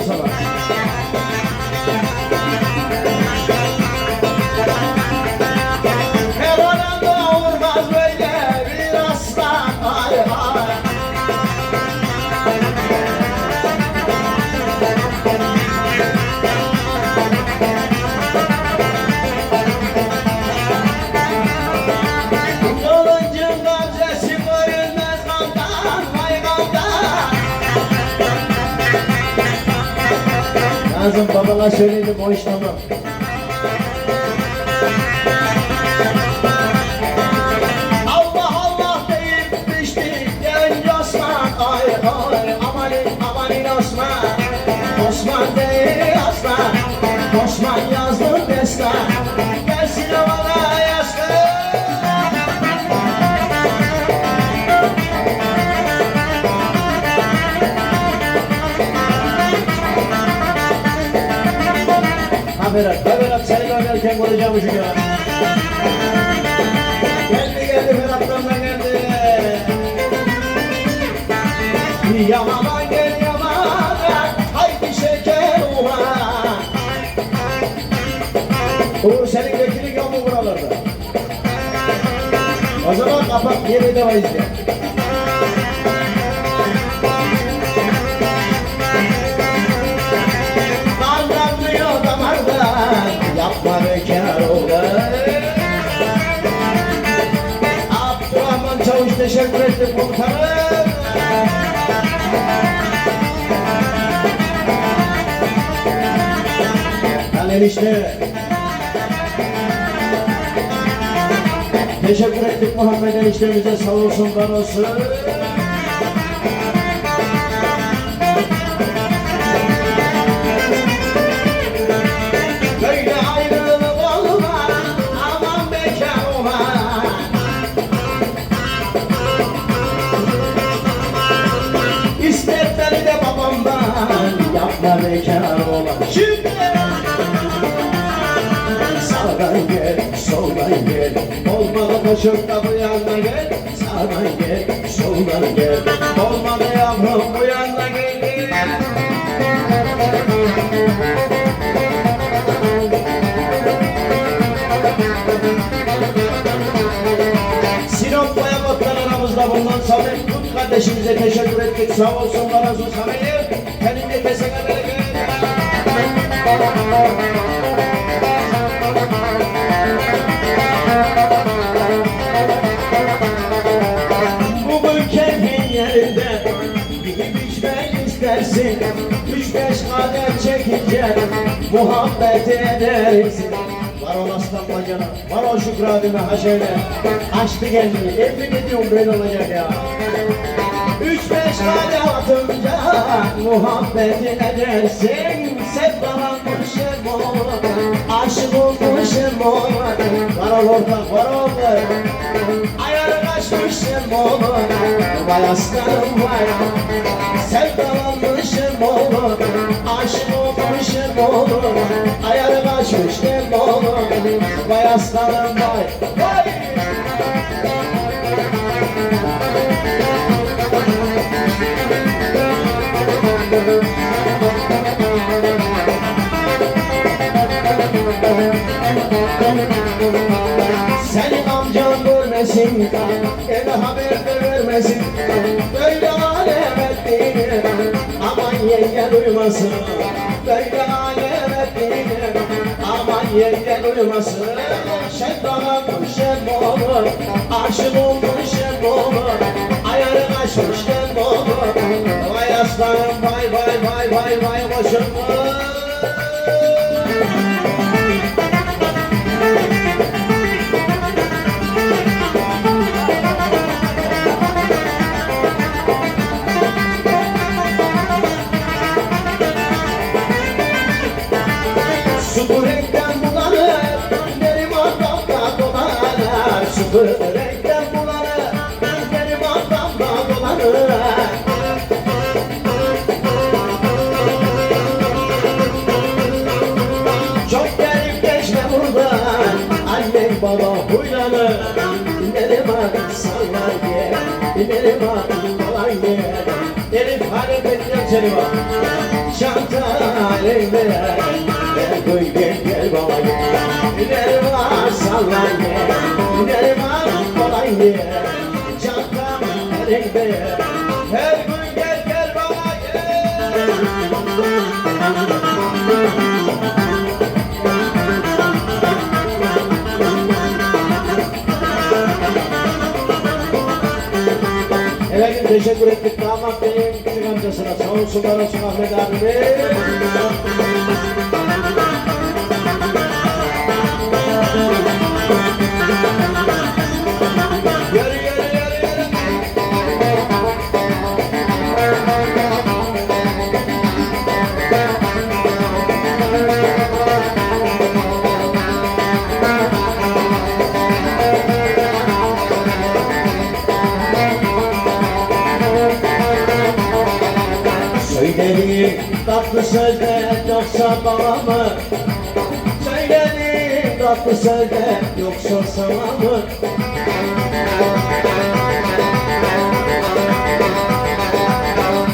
보살아 Babana söyledim o iş tamam. Osman Ay ay amanin amanin Osman Osman değil Ha Berat, ha Berat seni görürken vuracağım şu ya. Geldi geldi Ferhat'tan da geldi Yamadan gel yamadan Haydi şeker ulan Uğur senin vekilin yok mu buralarda? O zaman kapat geri de izle. Teşekkür ettim komutanım Lan enişte. Teşekkür ettik Muhammed eniştemize sağ olsun var olsun. Da bu yana gel. Sağdan gel, soldan gel. Olmadı yavrum bu yana geldi Sinop Boyabot'tan aramızda bulunan Samet Kut kardeşimize teşekkür ettik. Sağ olsun, var olsun Samet'im. Kendine kesene bereket. Çekince Muhabbet edersin Var ol aslan bacana, var ol Şükrü abime ha şöyle. Açtı kendini, emin ediyorum böyle olacak ya. Üç beş kadeh atınca Muhabbet edersin Sevdalanmışım olur Aşık olmuşum olur Var ol ortak, var ol. Ayarı kaçmışım olur Vay aslanım vay. Sevdalanmışım olur Aşık olmuşum olur Ayarı kaçmışım olur Vay aslanım vay. Vay! Seni görmesin Eve haber de vermesin Böyle alem ettiğini Aman yenge duymasın Böyle alem ettiğini Aman yenge duymasın Şevdalanmış şem olur Aşık olmuş şem olur Ayarı kaçmış şem olur Vay aslanım vay vay vay vay vay boşum baba huylanır Neriman sallar ye Neriman falan ye Elif hadi bekliyorum seni bak. Çanta aleyhine Gel koy gel gel baba gel. Neriman sallar ye Neriman falan ye Çanta aleyhine Her gün gel gel bana gel. Efendim teşekkür ettik damat benim küçük amcasına sağ olsun bana mı? Söylediğim tatlı sözler yoksa sana mı?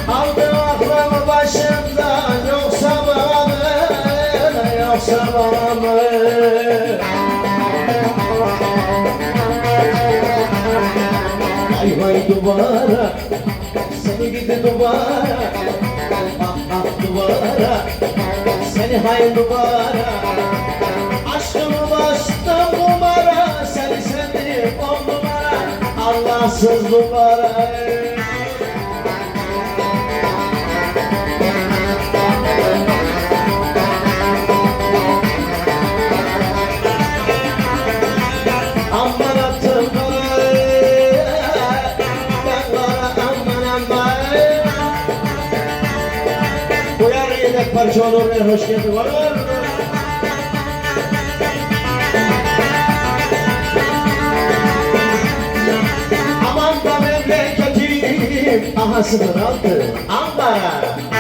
Aldım aklımı başımdan yoksa bana mı? Yoksa bana mı? Vay duvara Seni gidi duvara Ah ah duvara hay duvara Aşkımı bastım numara Seni sevdim on numara. Allahsız duvara olur ver hoş geldin. Var. Aman da memleketim Aha sınır altı Ankara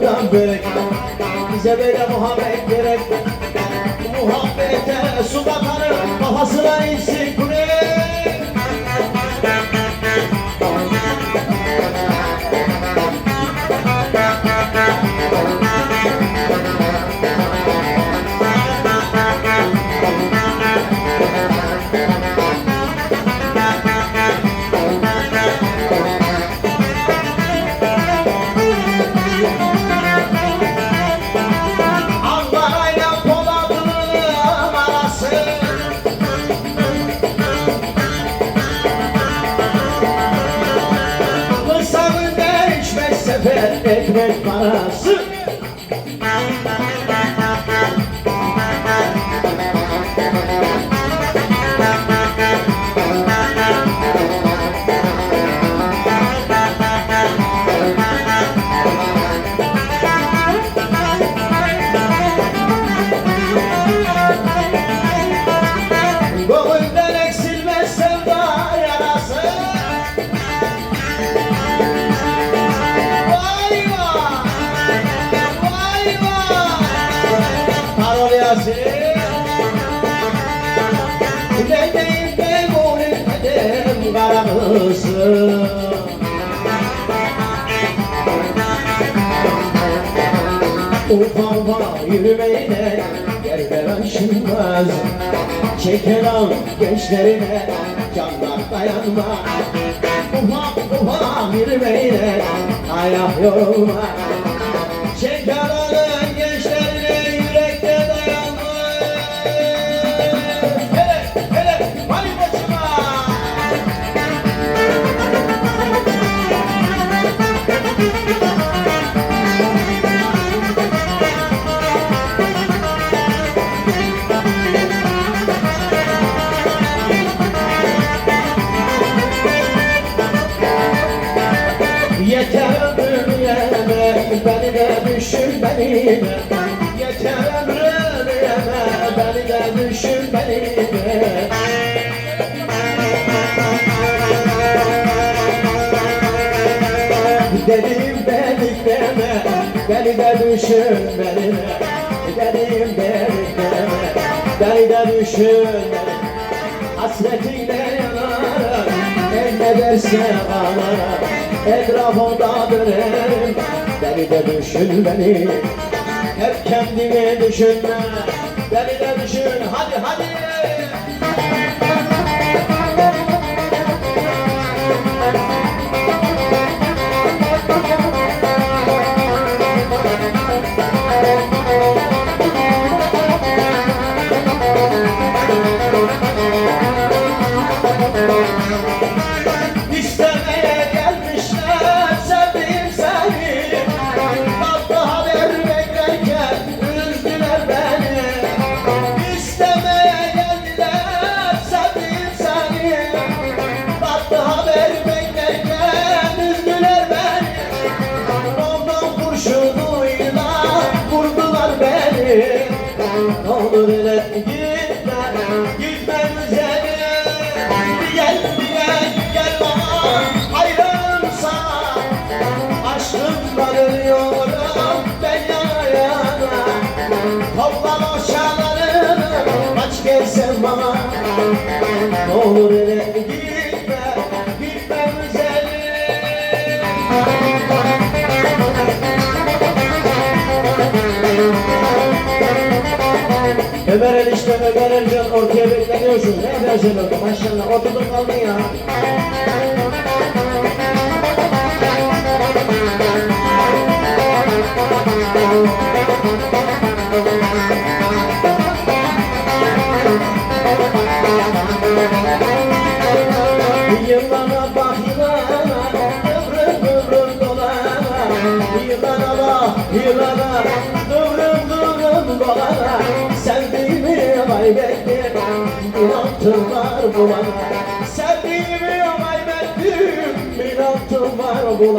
yıldan börek Bize böyle muhabbet gerek Muhabbete su bakarım Kafasına insin Ankara'yla paradise. Ufa ufa yürümeyle yerler aşılmaz Çeken al gençlerine canlar dayanmaz Ufa ufa yürümeyle ayak yorulmaz. Çeken beni. Hasretiyle yanarım El ne derse ağlarım Etrafımda dönerim Beni de düşün Hep kendimi düşünme Beni de düşün hadi hadi Ömer enişte Ömer Ercan ortaya bekleniyorsun. Ne yaparsın orada maşallah oturdun kaldın ya. Yılana bak yılana, kıvrım kıvrım dolana Yılana bak yılana, inantım var bu bana Sevdiğimi kaybettim, inantım var bu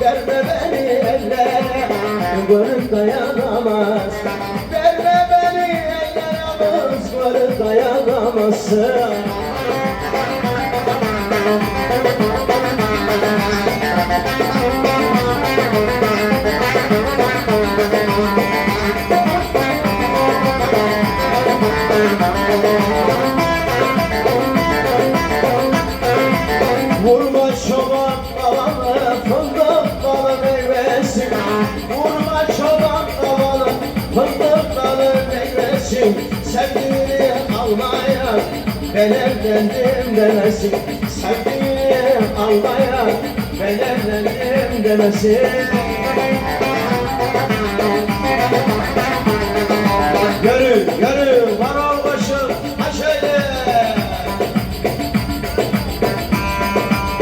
Verme beni ellere Gönül dayanamaz. Verme beni ellere Yalnız gönül dayanamazsın. Vurma çoban balanı fındık balı meyvesi Vurma çoban balanı fındık balı meyvesi. Sevdiğini almaya ben evlendim demesin Sevdiğini almaya ben evlendim demesin